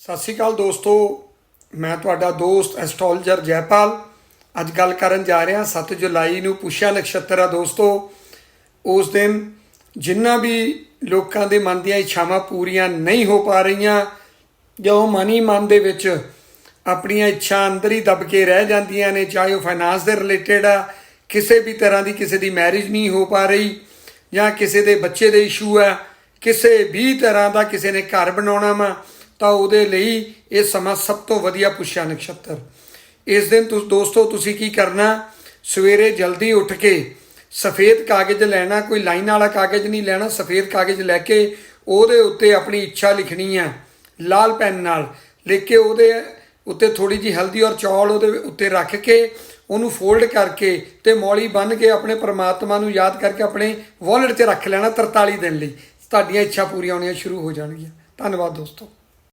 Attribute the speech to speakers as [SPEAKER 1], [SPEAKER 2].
[SPEAKER 1] ਸਤਿ ਸ਼੍ਰੀ ਅਕਾਲ ਦੋਸਤੋ, ਮੈਂ ਤੁਹਾਡਾ ਦੋਸਤ ਐਸਟ੍ਰੋਲੋਜਰ ਜੈਪਾਲ। ਅੱਜ ਗੱਲ ਕਰਨ ਜਾ ਰਿਹਾ 7 ਜੁਲਾਈ ਨੂੰ ਪੁਸ਼ਾ ਨਕਸ਼ਤਰ ਆ ਦੋਸਤੋ। ਉਸ ਦਿਨ ਜਿੰਨਾ ਵੀ ਲੋਕਾਂ ਦੇ ਮਨ ਦੀਆਂ ਇੱਛਾਵਾਂ ਪੂਰੀਆਂ ਨਹੀਂ ਹੋ ਪਾ ਰਹੀਆਂ, ਜਾਂ ਉਹ ਮਨ ਹੀ ਮਨ ਦੇ ਵਿੱਚ ਆਪਣੀਆਂ ਇੱਛਾ ਅੰਦਰ ਹੀ ਦਬ ਕੇ ਰਹਿ ਜਾਂਦੀਆਂ ਨੇ, ਚਾਹੇ ਉਹ ਫਾਈਨਾਂਸ ਦੇ ਰਿਲੇਟਡ ਆ, ਕਿਸੇ ਵੀ ਤਰ੍ਹਾਂ ਦੀ ਕਿਸੇ ਦੀ ਮੈਰਿਜ ਨਹੀਂ ਹੋ ਪਾ ਰਹੀ, ਜਾਂ ਕਿਸੇ ਦੇ ਬੱਚੇ ਦੇ ਇਸ਼ੂ ਆ, ਕਿਸੇ ਵੀ ਤਰ੍ਹਾਂ ਦਾ ਕਿਸੇ ਨੇ ਘਰ ਬਣਾਉਣਾ ਵਾ ਤਾਂ ਉਹਦੇ ਲਈ ਇਹ ਸਮਾਂ ਸਭ ਤੋਂ ਵਧੀਆ ਪੁੱਛਿਆ ਨਕਸ਼ਤਰ। ਇਸ ਦਿਨ ਤੁਸੀਂ, ਦੋਸਤੋ, ਤੁਸੀਂ ਕੀ ਕਰਨਾ? ਸਵੇਰੇ ਜਲਦੀ ਉੱਠ ਕੇ ਸਫੇਦ ਕਾਗਜ਼ ਲੈਣਾ, ਕੋਈ ਲਾਈਨ ਵਾਲਾ ਕਾਗਜ਼ ਨਹੀਂ ਲੈਣਾ, ਸਫੇਦ ਕਾਗਜ਼ ਲੈ ਕੇ ਉਹਦੇ ਉੱਤੇ ਆਪਣੀ ਇੱਛਾ ਲਿਖਣੀ ਹੈ ਲਾਲ ਪੈਨ ਨਾਲ। ਲਿਖ ਕੇ ਉਹਦੇ ਉੱਤੇ ਥੋੜੀ ਜੀ ਹਲਦੀ ਔਰ ਚੌਲ ਉਹਦੇ ਉੱਤੇ ਰੱਖ ਕੇ ਉਹਨੂੰ ਫੋਲਡ ਕਰਕੇ ਤੇ ਮੌਲੀ ਬੰਨ ਕੇ ਆਪਣੇ ਪਰਮਾਤਮਾ ਨੂੰ ਯਾਦ ਕਰਕੇ ਆਪਣੇ ਵਾਲਟ 'ਚ ਰੱਖ ਲੈਣਾ 43 ਦਿਨ ਲਈ। ਤੁਹਾਡੀਆਂ ਇੱਛਾ ਪੂਰੀਆਂ ਹੋਣੀਆਂ ਸ਼ੁਰੂ ਹੋ ਜਾਣਗੀਆਂ। ਧੰਨਵਾਦ, ਦੋਸਤੋ।